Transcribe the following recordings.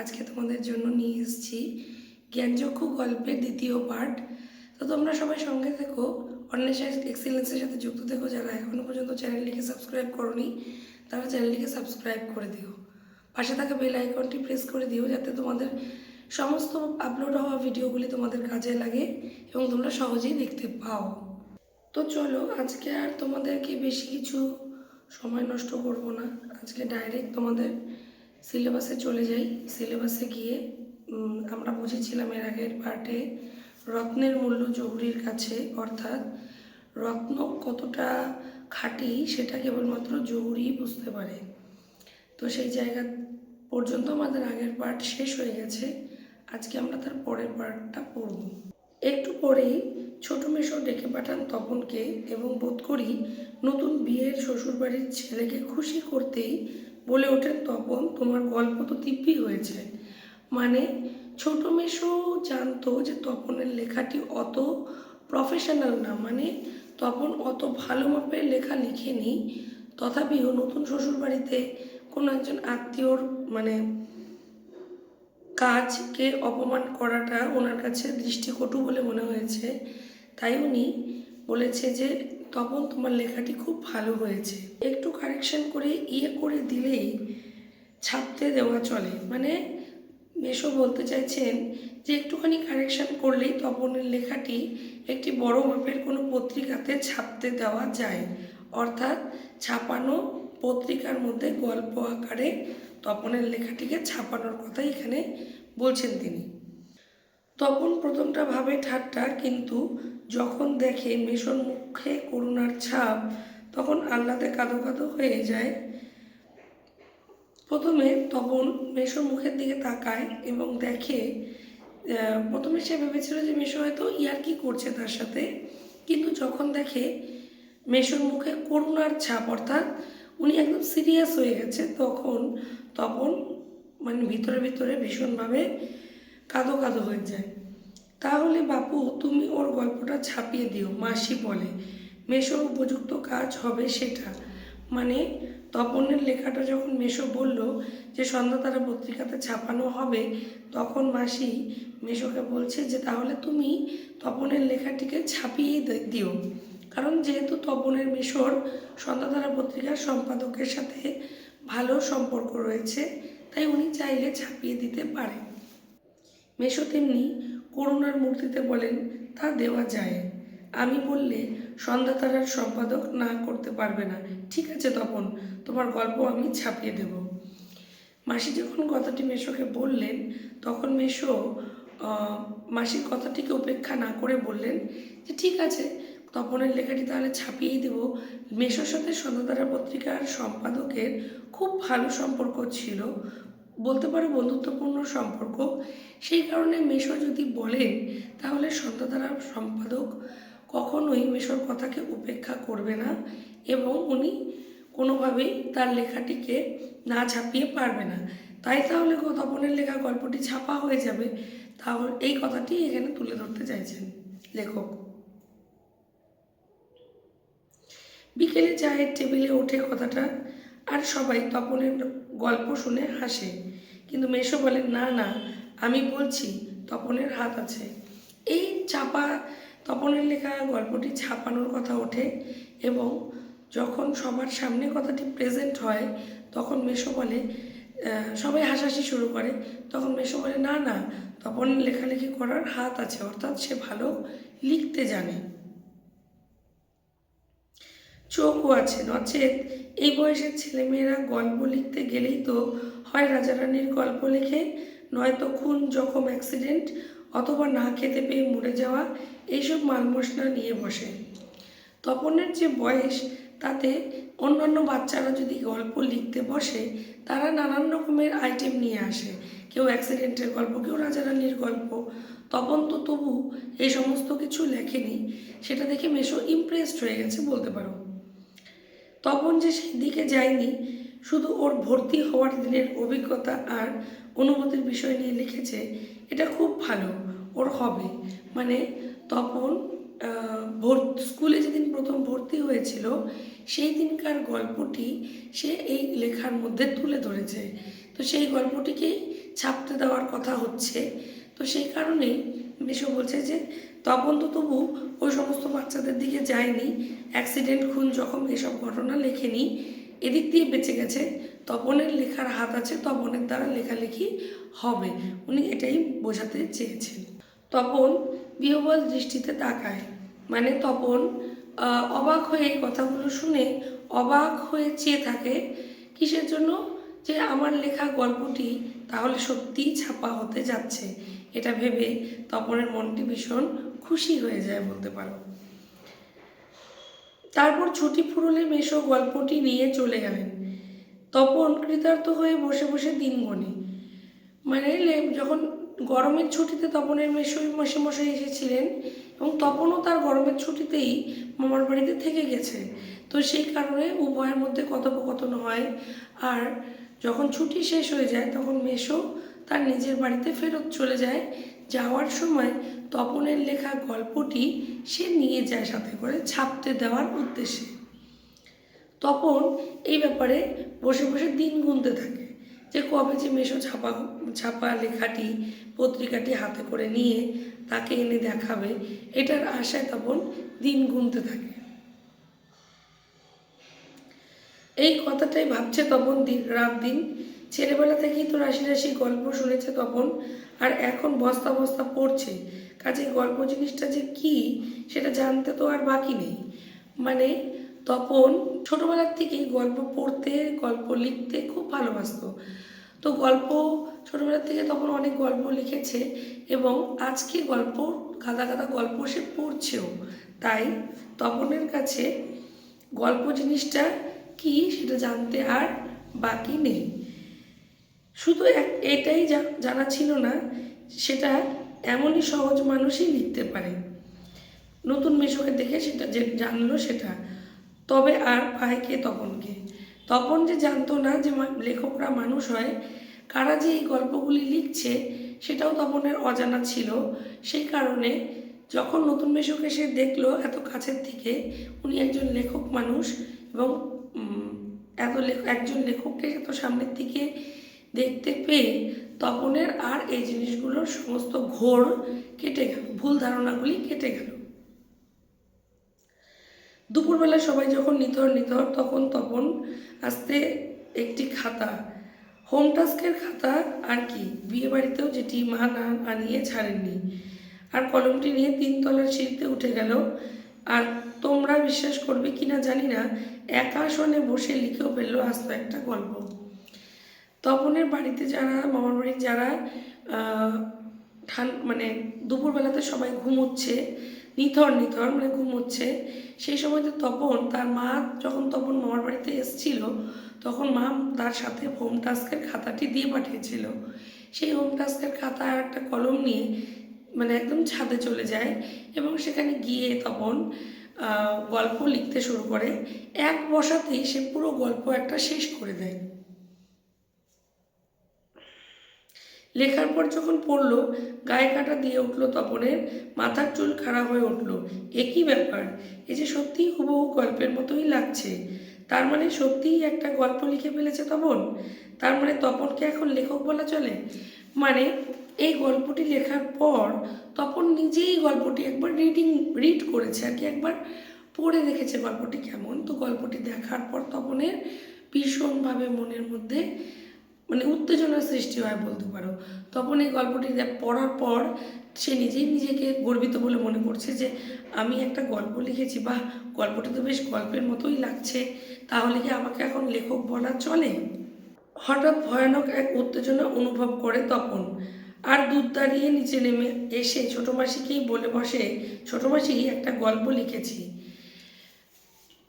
আজকে তোমাদের জন্য নিয়ে এসেছি জ্ঞানচক্ষু গল্পের দ্বিতীয় পার্ট তো তোমরা সবাই সঙ্গে থেকো, অন্বেষা এক্সিলেন্সের সাথে যুক্ত থেকো যারা এখনও পর্যন্ত চ্যানেলটিকে সাবস্ক্রাইব করনি, তারা চ্যানেলটিকে সাবস্ক্রাইব করে দিও। পাশে থাকা বেল আইকনটি প্রেস করে দিও যাতে তোমাদের সমস্ত আপলোড হওয়া ভিডিওগুলি তোমাদের কাজে লাগে এবং তোমরা সহজেই দেখতে পাও। তো চলো, আজকে আর তোমাদেরকে বেশি কিছু সময় নষ্ট করব না। আজকে ডাইরেক্ট তোমাদের সিলেবাসে চলে যাই। সিলেবাসে গিয়ে আমরা বুঝেছিলাম এর আগের পার্টে রত্নের মূল্য জহুরির কাছে, অর্থাৎ রত্ন কতটা খাঁটি সেটা কেবলমাত্র জহুরি বুঝতে পারে। তো সেই জায়গা পর্যন্ত আমাদের আগের পার্ট শেষ হয়ে গেছে। আজকে আমরা তার পরের পার্টটা পড়ব। একটু পরেই ছোট মেশো ডেকে পাঠান তপনকে এবং বোধ করি নতুন বিয়ের শ্বশুরবাড়ির ছেলেকে খুশি করতেই বলে ওঠেন তপন তোমার গল্প তো দিব্যি হয়েছে। মানে ছোট মেশো জানতো যে তপনের লেখাটি অত প্রফেশনাল না মানে তপন অত ভালো মাপের লেখা লিখেনি। তথাপিও নতুন শ্বশুরবাড়িতে কোনো একজন আত্মীয়র মানে কাজকে অপমান করাটা ওনার কাছে দৃষ্টিকটু বলে মনে হয়েছে। তাই উনি বলেছে যে তপন তোমার লেখাটি খুব ভালো হয়েছে। একটু কারেকশন করে ইয়ে করে দিলেই ছাপতে দেওয়া চলে। মানে মেশো বলতে চাইছেন যে, একটুখানি কারেকশন করলেই তপনের লেখাটি একটি বড় মাপের কোনো পত্রিকাতে ছাপতে দেওয়া যায়। অর্থাৎ ছাপানো পত্রিকার মধ্যে গল্প আকারে তপনের লেখাটিকে ছাপানোর কথাই এখানে বলছেন তিনি। তপন প্রথমটা ভাবে ঠাট্টা, কিন্তু যখন দেখে মেশোর মুখে করুণার ছাপ, তখন আহ্লাদে কাঁদো কাঁদো হয়ে যায়। প্রথমে তপন মেশোর মুখের দিকে তাকায় এবং দেখে প্রথমে সে ভেবেছিল যে মেশো হয়তো ইয়ার্কি করছে তার সাথে, কিন্তু যখন দেখে মেশোর মুখে করুণার ছাপ, অর্থাৎ উনি একদম সিরিয়াস হয়ে গেছে, তখন তপন মানে ভিতরে ভিতরে ভীষণভাবে কাঁদো কাঁদো হয়ে যায়। তাহলে বাপু, তুমি ওর গল্পটা ছাপিয়ে দিও। মাসি বলে, মেশোর উপযুক্ত কাজ হবে সেটা। মানে তপনের লেখাটা যখন মেশো বলল যে সন্ধ্যাতারা পত্রিকাতে ছাপানো হবে, তখন মাসি মেশোকে বলছে যে, তাহলে তুমি তপনের লেখাটিকে ছাপিয়ে দিও। কারণ যেহেতু তপনের মেশোর সন্ধ্যাতারা পত্রিকার সম্পাদকের সাথে ভালো সম্পর্ক রয়েছে, তাই উনি চাইলে ছাপিয়ে দিতে পারেন মেশো তেমনি করুণার মূর্তিতে বলেন, তা দেওয়া যায়। আমি বললে সন্ধ্যাতারার সম্পাদক না করতে পারবে না। ঠিক আছে তপন, তোমার গল্প আমি ছাপিয়ে দেব। মাসি যখন কথাটি মেশোকে বললেন, তখন মেশো মাসির কথাটিকে উপেক্ষা না করে বললেন, যে ঠিক আছে, তপনের লেখাটি তাহলে ছাপিয়েই দেব। মেশোর সাথে সন্ধ্যাতারা পত্রিকার সম্পাদকের খুব ভালো সম্পর্ক ছিল। বলতে পারো বন্ধুত্বপূর্ণ সম্পর্ক। সেই কারণে মেশো যদি বলেন, তাহলে সন্ধ্যাতারা সম্পাদক কখনোই মেশোর কথাকে উপেক্ষা করবে না এবং উনি কোনোভাবেই তার লেখাটিকে না ছাপিয়ে পারবে না। তাই তাহলে তপনের লেখা গল্পটি ছাপা হয়ে যাবে। তাহলে এই কথাটি এখানে তুলে ধরতে চাইছেন লেখক। বিকেলে চায়ের টেবিলে ওঠে কথাটা আর সবাই তপনের গল্প শুনে হাসে। কিন্তু মেশো বলে, না না, আমি বলছি তপনের হাত আছে। এই চাপা, তপনের লেখা গল্পটি ছাপানোর কথা ওঠে এবং যখন সবার সামনে কথাটি প্রেজেন্ট হয়, তখন মেশো বলে সবাই হাসাহাসি শুরু করে। তখন মেশো বলে, না না, তপনের লেখালেখি করার হাত আছে, অর্থাৎ সে ভালো লিখতে জানে। চোখও আছে, নচেত। এই বয়সের ছেলেমেয়েরা গল্প লিখতে গেলেই তো হয় রাজারানীর গল্প লেখে। নয়তো খুন, জখম, অ্যাক্সিডেন্ট অথবা না খেতে পেয়ে মরে যাওয়া এইসব মালমশলা নিয়ে বসে। তপনের যে বয়স, তাতে অন্যান্য বাচ্চারা যদি গল্প লিখতে বসে, তারা নানান রকমের আইটেম নিয়ে আসে। কেউ অ্যাক্সিডেন্টের গল্প, কেউ রাজারানীর গল্প। তপন তো তবু এই সমস্ত কিছু লেখেনি। সেটা দেখে মেশো ইমপ্রেসড হয়ে গেছে বলতে পারো। তপন যে সেই দিকে যায়নি, শুধু ওর ভর্তি হওয়ার দিনের অভিজ্ঞতা আর অনুভূতির বিষয় নিয়ে লিখেছে, এটা খুব ভালো, ওর হবে। মানে তপন স্কুলে যেদিন প্রথম ভর্তি হয়েছিল, সেই দিনকার গল্পটি সে এই লেখার মধ্যে তুলে ধরেছে। তো সেই গল্পটিকেই ছাপতে দেওয়ার কথা হচ্ছে। তো সেই কারণেই মেশো বলছে যে, তপন তো তবু ওই সমস্ত বাচ্চাদের দিকে যায়নি। অ্যাক্সিডেন্ট, খুন, জখম এসব ঘটনা লেখেনি। এদিক দিয়ে বেঁচে গেছে। তপনের লেখার হাত আছে, তপনের দ্বারা লেখালেখি হবে। উনি এটাই বোঝাতে চেয়েছেন। তপন বিহবল দৃষ্টিতে তাকায়। মানে তপন অবাক হয়ে এই কথাগুলো শুনে অবাক হয়ে চেয়ে থাকে, কিসের জন্য যে আমার লেখা গল্পটি তাহলে সত্যিই ছাপা হতে যাচ্ছে? এটা ভেবে তপনের মনটি ভীষণ খুশি হয়ে যায় বলতে পারো। তারপর ছুটি ফুরলে মেশো গল্পটি নিয়ে চলে গেলেন। তপন কৃতার্থ হয়ে বসে বসে দিন গণে মানে যখন গরমের ছুটিতে তপনের মেশোই মশে মশাই এসেছিলেন এবং তপনও তার গরমের ছুটিতেই মামার বাড়িতে থেকে গেছে। তো সেই কারণে উভয়ের মধ্যে কথোপকথন হয়। আর যখন ছুটি শেষ হয়ে যায়, তখন মেশো তার নিজের বাড়িতে ফেরত চলে যায়। যাওয়ার সময় তপনের লেখা গল্পটি সে নিয়ে যায় সাথে করে ছাপতে দেওয়ার উদ্দেশ্যে। তপন এই ব্যাপারে বসে বসে দিন গুনতে থাকে যে কবে যে মেশো ছাপা ছাপা লেখাটি, পত্রিকাটি হাতে করে নিয়ে তাকে এনে দেখাবে, এটার আশায় তপন দিন গুনতে থাকে। এই কথাটাই ভাবছে তপন দিন, রাত দিন। ছেলেবেলা থেকেই তো রাশি রাশি গল্প শুনেছে তপন, আর এখন বস্তা বস্তা পড়ছে। কাজে গল্প জিনিসটা যে কি, সেটা জানতে তো আর বাকি নেই। মানে তপন ছোটবেলার থেকেই গল্প পড়তে, গল্প লিখতে খুব ভালোবাসতো। তো গল্প, ছোটবেলার থেকে তখন অনেক গল্প লিখেছে এবং আজকে গল্প, গাদা গাদা গল্প সে পড়ছেও। তাই তপনের কাছে গল্প জিনিসটা কি, সেটা জানতে আর বাকি নেই। শুধু এক, এটাই জানা ছিল না, সেটা এমনই সহজ মানুষই লিখতে পারে। নতুন মেশোকে দেখে সেটা যে, জানলো সেটা। তবে আর পায় কে তপনকে? তপন যে জানতো না যে লেখকরা মানুষ হয়, কারা যে এই গল্পগুলি লিখছে, সেটাও তপনের অজানা ছিল। সেই কারণে যখন নতুন মেশোকে সে দেখল এত কাছের থেকে উনি একজন লেখক মানুষ এবং এত একজন লেখককে এত সামনের থেকে দেখতে পেয়ে তপনের আর এই জিনিসগুলোর সমস্ত ঘোর কেটে গেল, ভুল ধারণাগুলি কেটে গেল। দুপুরবেলা সবাই যখন নিথর নিথর, তখন তপন আস্তে একটি খাতা, হোম টাস্কের খাতা আর কি বিয়ে বাড়িতেও যেটি মা না আনিয়ে ছাড়েননি। আর কলমটি নিয়ে তিনতলার সিঁড়িতে উঠে গেল। আর তোমরা বিশ্বাস করবে কিনা জানি না, একা আসনে বসে লিখেও ফেলল আস্ত একটা গল্প। তপনের বাড়িতে যারা, মামার বাড়ির যারা ঠান মানে দুপুরবেলাতে সবাই ঘুমোচ্ছে, নিথর নিথর মানে ঘুমোচ্ছে, সেই সময় তো তপন, তার মা যখন তপন মামার বাড়িতে এসেছিল, তখন মা তার সাথে হোম টাস্কের খাতাটি দিয়ে পাঠিয়েছিল। সেই হোম টাস্কের খাতা আর একটা কলম নিয়ে মানে একদম ছাদে চলে যায় এবং সেখানে গিয়ে তপন গল্প লিখতে শুরু করে। এক বসাতেই সে পুরো গল্প একটা শেষ করে দেয়। লেখার পর যখন পড়ল, গায়ে কাটা দিয়ে উঠল তপনের, মাথার চুল খাড়া হয়ে উঠল। একই ব্যাপার? এ যে সত্যিই হুবহু গল্পের মতোই লাগছে। তার মানে সত্যিই একটা গল্প লিখে ফেলেছে তপন? তার মানে তপনকে এখন লেখক বলা চলে? মানে এই গল্পটি লেখার পর তপন নিজেই গল্পটি একবার রিডিং রিড করেছে। আর কি একবার পড়ে দেখেছে গল্পটি কেমন? তো গল্পটি দেখার পর তপনের ভীষণভাবে মনের মধ্যে মানে উত্তেজনার সৃষ্টি হয় বলতে পারো। তখন এই গল্পটি পড়ার পর সে নিজেই নিজেকে গর্বিত বলে মনে করছে যে, আমি একটা গল্প লিখেছি বা গল্পটা তো বেশ গল্পের মতোই লাগছে। তাহলে কি আমাকে এখন লেখক বলা চলে? হঠাৎ ভয়ানক এক উত্তেজনা অনুভব করে তপন। আর দুধ দাঁড়িয়ে নিচে নেমে এসে ছোটো মাসিকেই বলে বসে, ছোটো মাসি, একটা গল্প লিখেছি।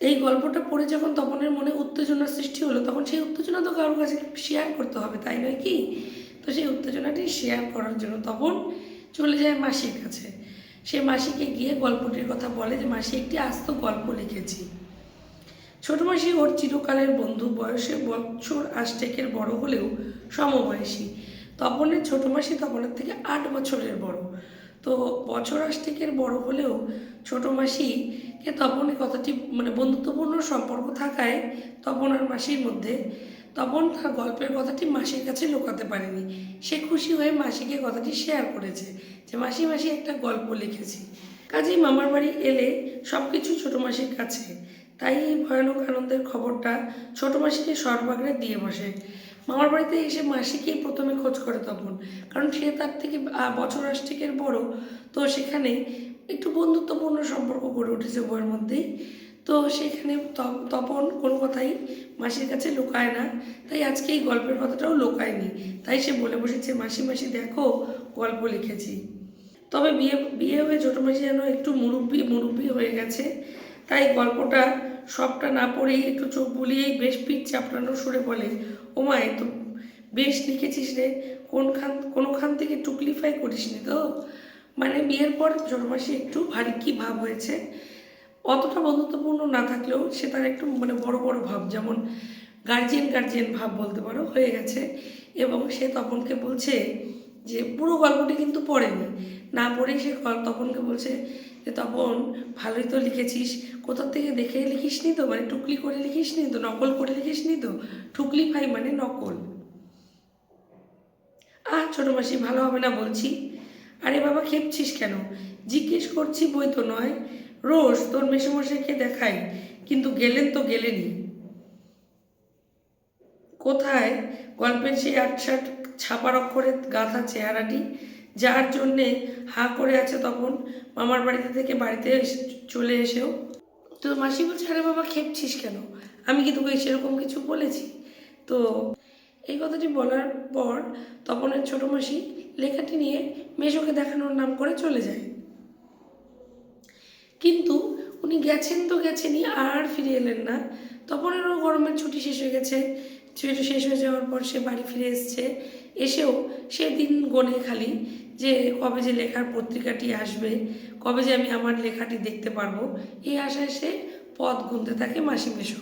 এই গল্পটা পড়ে যখন তপনের মনে উত্তেজনার সৃষ্টি হলো, তখন সেই উত্তেজনা তো কারোর কাছে শেয়ার করতে হবে, তাই নয় কি? তো সেই উত্তেজনাটি শেয়ার করার জন্য তপন চলে যায় মাসির কাছে। সে মাসিকে গিয়ে গল্পটির কথা বলে যে, মাসি, একটি আস্ত গল্প লিখেছি। ছোট মাসি ওর চিরকালের বন্ধু, বয়সে বছর আষ্টেকের বড় হলেও সমবয়সী। তপনের ছোট মাসি তপনের থেকে আট বছরের বড়। তো বছর আষ্টেকের বড় হলেও ছোট মাসিকে তপন কথাটি মানে বন্ধুত্বপূর্ণ সম্পর্ক থাকায় তপন আর মাসির মধ্যে তপন তার গল্পের কথাটি মাসির কাছে লুকাতে পারেনি। সে খুশি হয়ে মাসিকে কথাটি শেয়ার করেছে যে, মাসি মাসি, একটা গল্প লিখেছি। কাজেই মামার বাড়ি এলে সব কিছু ছোটো মাসির কাছে। তাই এই ভয়ানক আনন্দের খবরটা ছোটো মাসিকে সর্বাগ্রে দিয়ে বসে। মামার বাড়িতে এসে মাসিকেই প্রথমে খোঁজ করে তপন কারণ সে তার থেকে বছর আষ্টিকের বড়। তো সেখানে একটু বন্ধুত্বপূর্ণ সম্পর্ক গড়ে উঠেছে বইয়ের মধ্যেই। তো সেখানে তপন কোনো কথাই মাসির কাছে লুকায় না। তাই আজকে এই গল্পের কথাটাও লুকায়নি। তাই সে বলে বসেছে, মাসি মাসি, দেখো, গল্প লিখেছি। তবে বিয়ে বিয়ে হয়ে ছোটো মাসি যেন একটু মুরব্বি মুরব্বি হয়ে গেছে। তাই গল্পটা সবটা না পড়েই একটু চোখ বুলিয়েই বেশ পিঠ চাপড়ানো সুরে বলে ও মা এ তো বেশ লিখেছিস রে, কোনখান, কোনোখান থেকে টুকলিফাই করিস নি তো? মানে বিয়ের পর ছোটো মাসি একটু ভারী কি ভাব হয়েছে, অতটা বন্ধুত্বপূর্ণ না থাকলেও সে তার একটু মানে বড় বড় ভাব, যেমন গার্জিয়ান গার্জিয়ান ভাব বলতে পারো, হয়ে গেছে। এবং সে তপনকে বলছে যে পুরো গল্পটি কিন্তু পড়েনি। না পড়েই সে তপনকে বলছে যে, তপন, ভালোই তো লিখেছিস। কোথা থেকে দেখে লিখিস নি তো? মানে টুকলি করে লিখিস নি তো? নকল করে লিখিস নি তো? টুকলি ফাই মানে নকল। আহ, ছোটো মাসি, ভালো হবে না বলছি। আরে বাবা, খেপছিস কেন? জিজ্ঞেস করছি বই তো নয়। রোজ তোর মেসোমশাইকে দেখাই, কিন্তু গেলেন তো গেলেনি। কোথায়? গল্পের সেই আটসাট ছাপার অক্ষরে গাঁথা চেহারাটি, যার জন্যে হা করে আছে তখন মামার বাড়িতে থেকে বাড়িতে চলে এসেও। তো মাসি বলছে, আরে বাবা, খেপছিস কেন? আমি কি তোকে সেরকম কিছু বলেছি? তো এই কথাটি বলার পর তপনের ছোটো মাসি লেখাটি নিয়ে মেশোকে দেখানোর নাম করে চলে যায়। কিন্তু উনি গেছেন তো গেছেনই, আর ফিরে এলেন না। তপনেরও গরমের ছুটি শেষ হয়ে গেছে। ছুটি শেষ হয়ে যাওয়ার পর সে বাড়ি ফিরে এসছে। এসেও সে দিন গনে খালি যে কবে যে লেখার পত্রিকাটি আসবে, কবে যে আমি আমার লেখাটি দেখতে পারব, এই আশায় সে পথ গুনতে থাকে মাসি মেশো